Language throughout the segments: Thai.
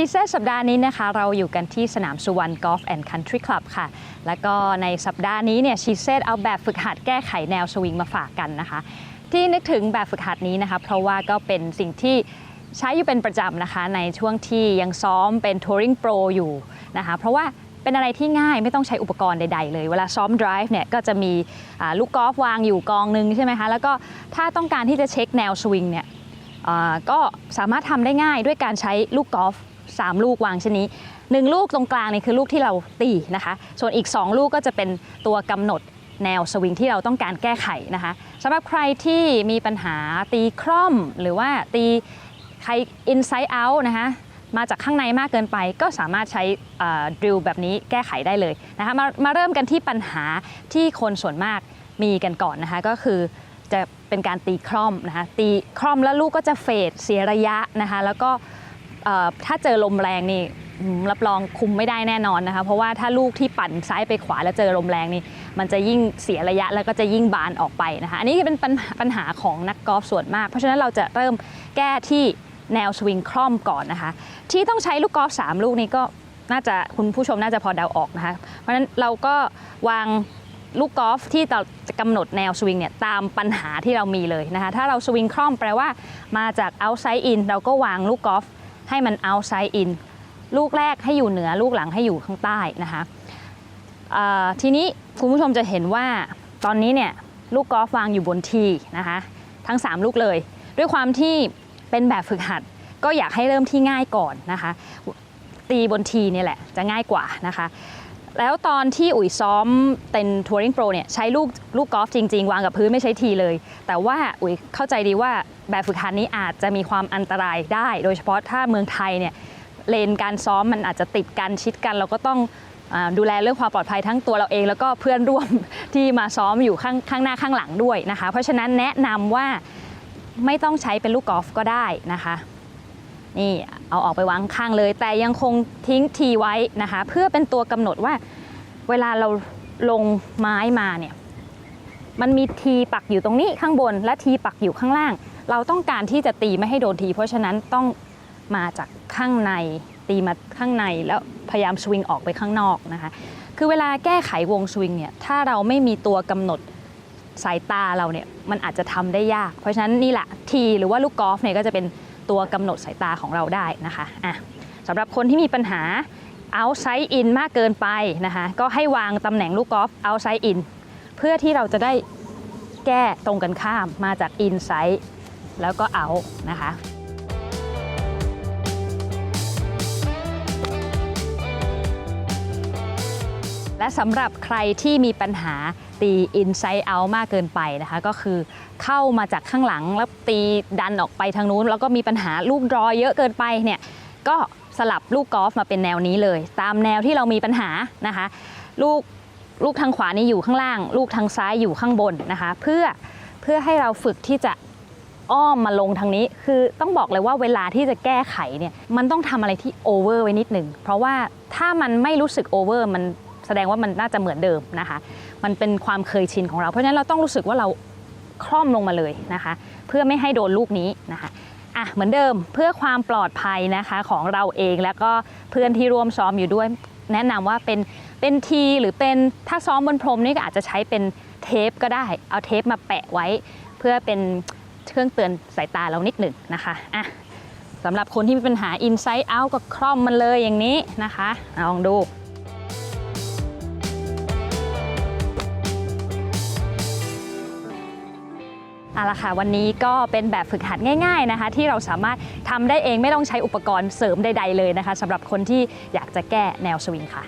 ชีเซสัปดาห์นี้นะคะ เราอยู่กันที่สนามสุวรรณกอล์ฟแอนด์คันทรีคลับค่ะ แล้วก็ในสัปดาห์นี้เนี่ยชีเซเอาแบบฝึกหัดแก้ไขแนวสวิงมาฝากกันนะคะ ที่นึกถึงแบบฝึกหัดนี้นะคะ เพราะว่าก็เป็นสิ่งที่ใช้อยู่เป็นประจำนะคะ ในช่วงที่ยังซ้อมเป็นทัวริงโปรอยู่นะคะ เพราะว่าเป็นอะไรที่ง่ายไม่ต้องใช้อุปกรณ์ใด ๆ เลย เวลาซ้อม drive เนี่ยก็จะมีลูกกอล์ฟวางอยู่กองหนึงใช่ไหมคะแล้วก็ถ้าต้องการที่จะเช็คแนวสวิงเนี่ยก็สามารถทำได้ง่ายด้วยการใช้ลูกกอล์ฟ 3 ลูกวางชนิดหนึ่งลูกตรงกลางนี่คือลูกที่เราตีนะคะ ส่วนอีก 2 ลูกก็จะเป็นตัวกำหนดแนวสวิงที่เราต้องการแก้ไขนะคะสำหรับใครที่มีปัญหาตีคร่อม หรือว่าตีใคร inside out นะคะมาจากข้างในมากเกินไปก็สามารถใช้ดิวแบบนี้แก้ไขได้เลยนะคะมามาเริ่มกันที่ปัญหาที่คนส่วนมากมีกันก่อนนะคะก็คือจะเป็นการตีคร่อมนะคะตีคร่อมแล้วลูกก็จะเฟดเสียระยะนะคะแล้วก็ ถ้าเจอลมแรงนี่รับรองคุมไม่ได้แน่นอนนะคะ เพราะว่าถ้าลูกที่ปั่นซ้ายไปขวาแล้วเจอลมแรงนี่มันจะยิ่งเสียระยะแล้วก็จะยิ่งบานออกไปนะคะอันนี้เป็นปัญหาปัญหาของนักกอล์ฟส่วนมาก เพราะฉะนั้นเราจะเริ่มแก้ที่แนวสวิงคร่อมก่อนนะคะ ที่ต้องใช้ลูกกอล์ฟสามลูกนี้ก็น่าจะคุณผู้ชมน่าจะพอเดาออกนะคะ เพราะฉะนั้นเราก็วางลูกกอล์ฟที่เราจะกำหนดแนวสวิงเนี่ยตามปัญหาที่เรามีเลยนะคะถ้าเราสวิงคล่อมแปลว่ามาจาก outside in เราก็วางลูกกอล์ฟ ให้มัน outside in ลูกแรกให้อยู่เหนือลูกหลังให้อยู่ข้างใต้นะคะทีนี้คุณผู้ชมจะเห็นว่าตอนนี้เนี่ยลูกกอล์ฟวางอยู่บนทีนะคะทั้ง 3 ลูกเลย ด้วยความที่เป็นแบบฝึกหัด ก็อยากให้เริ่มที่ง่ายก่อนนะคะ ตีบนทีเนี่ยแหละจะง่ายกว่านะคะ แล้วตอนที่อุ๋ยซ้อมเป็นทัวริงโปรเนี่ยใช้ลูกลูกกอล์ฟจริง ๆ วางกับพื้นไม่ใช้ทีเลย แต่ว่าอุ๋ยเข้าใจดีว่าแบบฝึกหัดนี้อาจจะมีความอันตรายได้ โดยเฉพาะถ้าเมืองไทยเนี่ยเลนการซ้อมมันอาจจะติดกันชิดกัน เราก็ต้องอดูแลเรื่องความปลอดภัยทั้งตัวเราเอง แล้วก็เพื่อนร่วมที่มาซ้อมอยู่ข้างข้างหน้าข้างหลังด้วยนะคะ เพราะฉะนั้นแนะนำว่าไม่ต้องใช้เป็นลูกกอล์ฟก็ได้นะคะ นี่เอาออกไปวางข้างเลย แต่ยังคงทิ้งทีไว้นะคะ เพื่อเป็นตัวกำหนดว่าเวลาเราลงไม้มาเนี่ยมันมีทีปักอยู่ตรงนี้ข้างบนและทีปักอยู่ข้างล่าง เราต้องการที่จะตีไม่ให้โดนที เพราะฉะนั้นต้องมาจากข้างในตีมาข้างในแล้วพยายามสวิงออกไปข้างนอกนะคะ คือเวลาแก้ไขวงสวิงเนี่ยถ้าเราไม่มีตัวกำหนดสายตาเราเนี่ยมันอาจจะทำได้ยาก เพราะฉะนั้นนี่แหละทีหรือว่าลูกกอล์ฟเนี่ยก็จะเป็น ตัวกำหนดสายตาของเราได้นะคะอะสำหรับคนที่มีปัญหา outside in มากเกินไปนะคะก็ให้วางตำแหน่งลูกกอล์ฟ outside in เพื่อที่เราจะได้แก้ตรงกันข้ามมาจาก inside แล้วก็ out นะคะ และสำหรับใครที่มีปัญหาตี inside out มากเกินไปนะคะ ก็คือเข้ามาจากข้างหลังแล้วตีดันออกไปทางนู้น แล้วก็มีปัญหาลูกดรอเยอะเกินไปเนี่ยก็สลับลูกกอล์ฟมาเป็นแนวนี้เลย ตามแนวที่เรามีปัญหานะคะ ลูกลูกทางขวานี่อยู่ข้างล่าง ลูกทางซ้ายอยู่ข้างบนนะคะ เพื่อเพื่อให้เราฝึกที่จะอ้อมมาลงทางนี้ คือต้องบอกเลยว่าเวลาที่จะแก้ไขเนี่ยมันต้องทำอะไรที่โอเวอร์ไว้นิดหนึ่งเพราะว่าถ้ามันไม่รู้สึกโอเวอร์มัน แสดงว่ามันน่าจะเหมือนเดิมนะคะ มันเป็นความเคยชินของเราเพราะฉะนั้นเราต้องรู้สึกว่าเราคล่อมลงมาเลยนะคะ เพื่อไม่ให้โดนลูกนี้นะคะอะเหมือนเดิมเพื่อความปลอดภัยนะคะของเราเองแล้วก็เพื่อนที่ร่วมซ้อมอยู่ด้วย แนะนำว่าเป็นเป็นทีหรือเป็นถ้าซ้อมบนพรมนี่ก็อาจจะใช้เป็นเทปก็ได้ เอาเทปมาแปะไว้ เพื่อเป็นเครื่องเตือนสายตาเรานิดหนึ่งนะคะอะสำหรับคนที่มีปัญหา inside out ก็คล่อมมันเลยอย่างนี้นะคะลองดู เอาละค่ะวันนี้ก็เป็นแบบฝึกหัดง่าย ๆนะคะ ที่เราสามารถทำได้เองไม่ต้องใช้อุปกรณ์เสริมใด ๆเลยนะคะสำหรับคนที่อยากจะแก้แนวสวิงค่ะ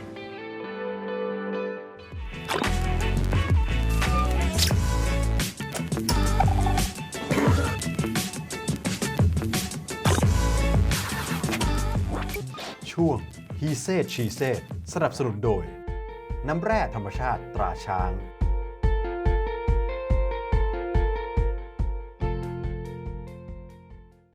ช่วง He Said She Said สนับสนุนโดย น้ำแร่ธรรมชาติตราช้าง